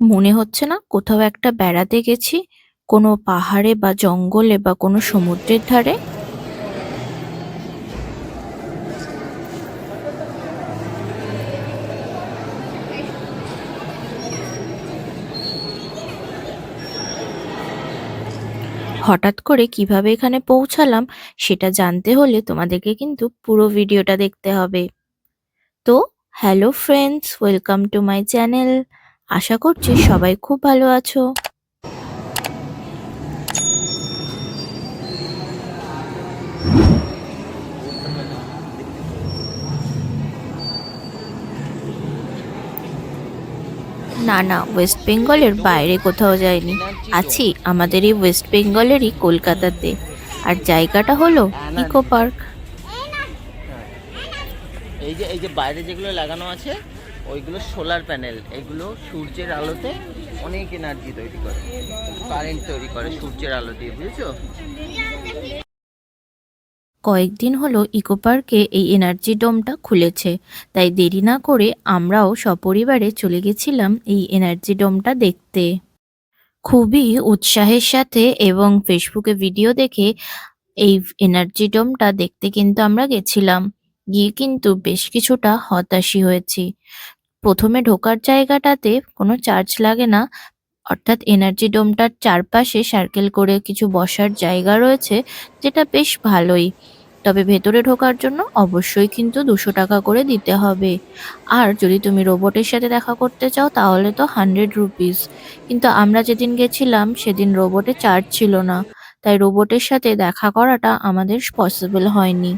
মনে হচ্ছে না কোথাও একটা বেড়াতে গেছি, কোনো পাহাড়ে বা জঙ্গলে বা কোনো সমুদ্রের ধারে? হঠাৎ করে কীভাবে এখানে পৌঁছালাম সেটা জানতে হলে তোমাদেরকে কিন্তু পুরো ভিডিওটা দেখতে হবে। তো hello friends welcome to my channel আশা করছি সবাই খুব ভালো আছো। না না ওয়েস্ট বেঙ্গলের বাইরে কোথাও যাইনি। আছি, আমাদের এই ওয়েস্ট বেঙ্গলেরই কলকাতাতে। আর জায়গাটা হলো ইকো পার্ক এই যে এই যে বাইরে যেগুলো লাগানো আছে ওইগুলো সোলার প্যানেল এগুলো সূর্যের আলোতে অনেক এনার্জি তৈরি করে কারেন্ট তৈরি করে সূর্যের আলো দিয়ে, বুঝেছ? কয়েকদিন হলো ইকো পার্কে এই এনার্জি ডোমটা খুলেছে, তাই দেরি না করে আমরাও সপরিবারে চলে গেছিলাম এই এনার্জি ডোমটা দেখতে। খুবই উৎসাহের সাথে এবং ফেসবুকে ভিডিও দেখে এই এনার্জি ডোমটা দেখতে কিন্তু আমরা গেছিলাম, গিয়ে কিন্তু বেশ কিছুটা হতাশি হয়েছি। প্রথমে ঢোকার জায়গাটাতে কোনো চার্জ লাগে না। অর্থাৎ এনার্জি ডোমটার চারপাশে সার্কেল করে কিছু বসার জায়গা রয়েছে, যেটা বেশ ভালোই। তবে ভেতরে ঢোকার জন্য অবশ্যই কিন্তু দুশো টাকা করে দিতে হবে। আর যদি তুমি রোবটের সাথে দেখা করতে চাও, তাহলে তো হান্ড্রেড রুপিস। কিন্তু আমরা যেদিন গেছিলাম, সেদিন রোবটে চার্জ ছিল না। তাই রোবটের সাথে দেখা করাটা আমাদের পসিবল হয়নি।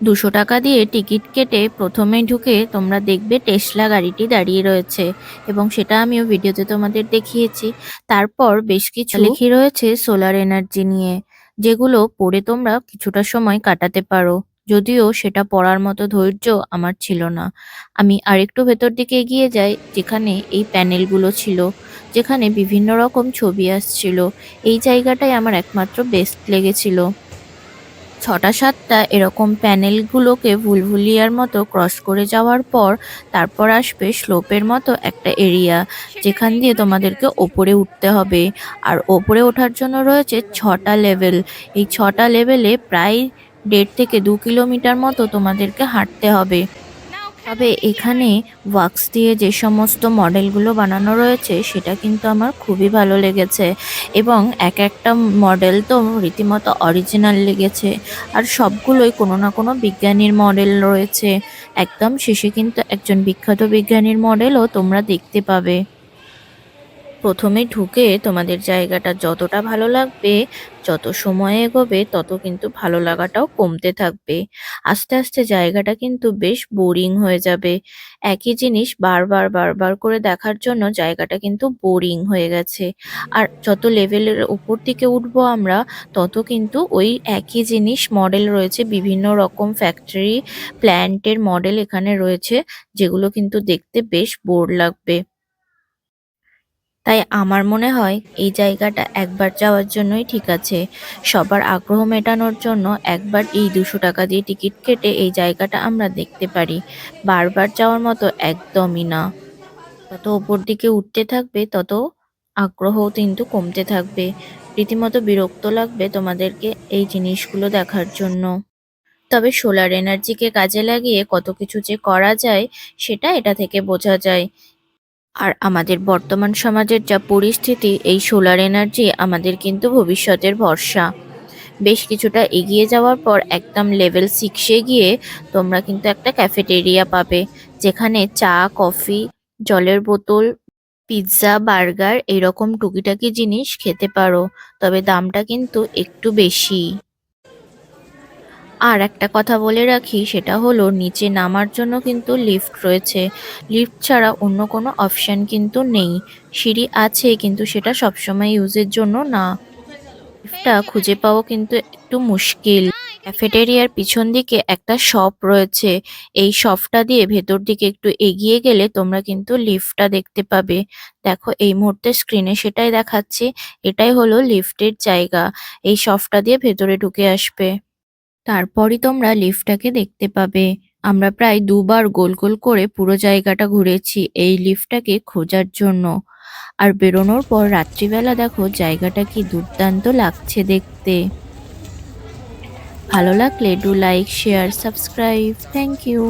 দুশো টাকা দিয়ে টিকিট কেটে প্রথমে ঢুকে তোমরা দেখবে টেসলা গাড়িটি দাঁড়িয়ে রয়েছে এবং সেটা আমিও ভিডিওতে তোমাদের দেখিয়েছি। তারপর বেশ কিছু লেখি রয়েছে সোলার এনার্জি নিয়ে যেগুলো পড়ে তোমরা কিছুটা সময় কাটাতে পারো। যদিও সেটা পড়ার মতো ধৈর্য আমার ছিল না। আমি আরেকটু ভেতর দিকে এগিয়ে যাই যেখানে এই প্যানেলগুলো ছিল যেখানে বিভিন্ন রকম ছবি আসছিল। এই জায়গাটাই আমার একমাত্র বেস্ট লেগেছিল। ছটা সাতটা এরকম প্যানেলগুলোকে ভুলভুলিয়ার মতো ক্রস করে যাওয়ার পর তারপর আসবে স্লোপের মতো একটা এরিয়া, যেখান দিয়ে তোমাদেরকে ওপরে উঠতে হবে। আর ওপরে ওঠার জন্য রয়েছে ছটা লেভেল। এই ছটা লেভেলে প্রায় দেড় থেকে দু কিলোমিটার মতো তোমাদেরকে হাঁটতে হবে। তবে এখানে ওয়াক্স দিয়ে যে সমস্ত মডেলগুলো বানানো রয়েছে, সেটা কিন্তু আমার খুবই ভালো লেগেছে। এবং এক একটা মডেল তো রীতিমতো অরিজিনাল লেগেছে। আর সবগুলোই কোনো না কোনো বিজ্ঞানীর মডেল রয়েছে। একদম শেষে কিন্তু একজন বিখ্যাত বিজ্ঞানীর মডেলও তোমরা দেখতে পাবে। প্রথমে ঢুকে তোমাদের জায়গাটা যতটা ভালো লাগবে, যত সময় এগোবে, তত কিন্তু ভালো লাগাটাও কমতে থাকবে। আস্তে আস্তে জায়গাটা কিন্তু বেশ বোরিং হয়ে যাবে। একই জিনিস বারবার বারবার করে দেখার জন্য জায়গাটা কিন্তু বোরিং হয়ে গেছে। আর যত লেভেলের উপর দিকে উঠবো আমরা, তত কিন্তু ওই একই জিনিস মডেল রয়েছে, বিভিন্ন রকম ফ্যাক্টরি প্ল্যান্টের মডেল এখানে রয়েছে, যেগুলো কিন্তু দেখতে বেশ বোর লাগবে। তাই আমার মনে হয় এই জায়গাটা একবার যাওয়ার জন্যই ঠিক আছে। সবার আগ্রহ মেটানোর জন্য একবার এই দুশো টাকা দিয়ে টিকিট কেটে এই জায়গাটা আমরা দেখতে পারি। বারবার যাওয়ার মতো একদমই না। তত ওপর দিকে উঠতে থাকবে, তত আগ্রহ কিন্তু কমতে থাকবে। রীতিমতো বিরক্ত লাগবে তোমাদেরকে এই জিনিসগুলো দেখার জন্য। তবে সোলার এনার্জিকে কাজে লাগিয়ে কত কিছু যে করা যায়, সেটা এটা থেকে বোঝা যায়। আর আমাদের বর্তমান সমাজের যা পরিস্থিতি, এই সোলার এনার্জি আমাদের কিন্তু ভবিষ্যতের ভরসা। বেশ কিছুটা এগিয়ে যাওয়ার পর একদম লেভেল সিক্সে গিয়ে তোমরা কিন্তু একটা ক্যাফেটেরিয়া পাবে, যেখানে চা কফি জলের বোতল পিৎজা বার্গার এরকম টুকিটাকি জিনিস খেতে পারো। তবে দামটা কিন্তু একটু বেশি। আর একটা কথা বলে রাখি, সেটা হলো নিচে নামার জন্য কিন্তু লিফট রয়েছে। লিফট ছাড়া অন্য কোনো অপশন কিন্তু নেই। সিঁড়ি আছে, কিন্তু সেটা সবসময় ইউজের জন্য না। লিফটটা খুঁজে পাওয়া কিন্তু একটু মুশকিল। ক্যাফেটেরিয়ার পিছন দিকে একটা শপ রয়েছে। এই শপটা দিয়ে ভেতর দিকে একটু এগিয়ে গেলে তোমরা কিন্তু লিফটটা দেখতে পাবে। দেখো, এই মুহূর্তে স্ক্রিনে সেটাই দেখাচ্ছি। এটাই হলো লিফটের জায়গা। এই শপটা দিয়ে ভেতরে ঢুকে আসবে। তারপরই তোমরা লিফটটাকে দেখতে পাবে। আমরা প্রায় দুবার গোল গোল করে পুরো জায়গাটা ঘুরেছি এই লিফটটাকে খোঁজার জন্য। আর বেরোনোর পর রাত্রিবেলা দেখো জায়গাটা কি দুর্দান্ত লাগছে দেখতে। ভালো লাগলে do like share subscribe thank you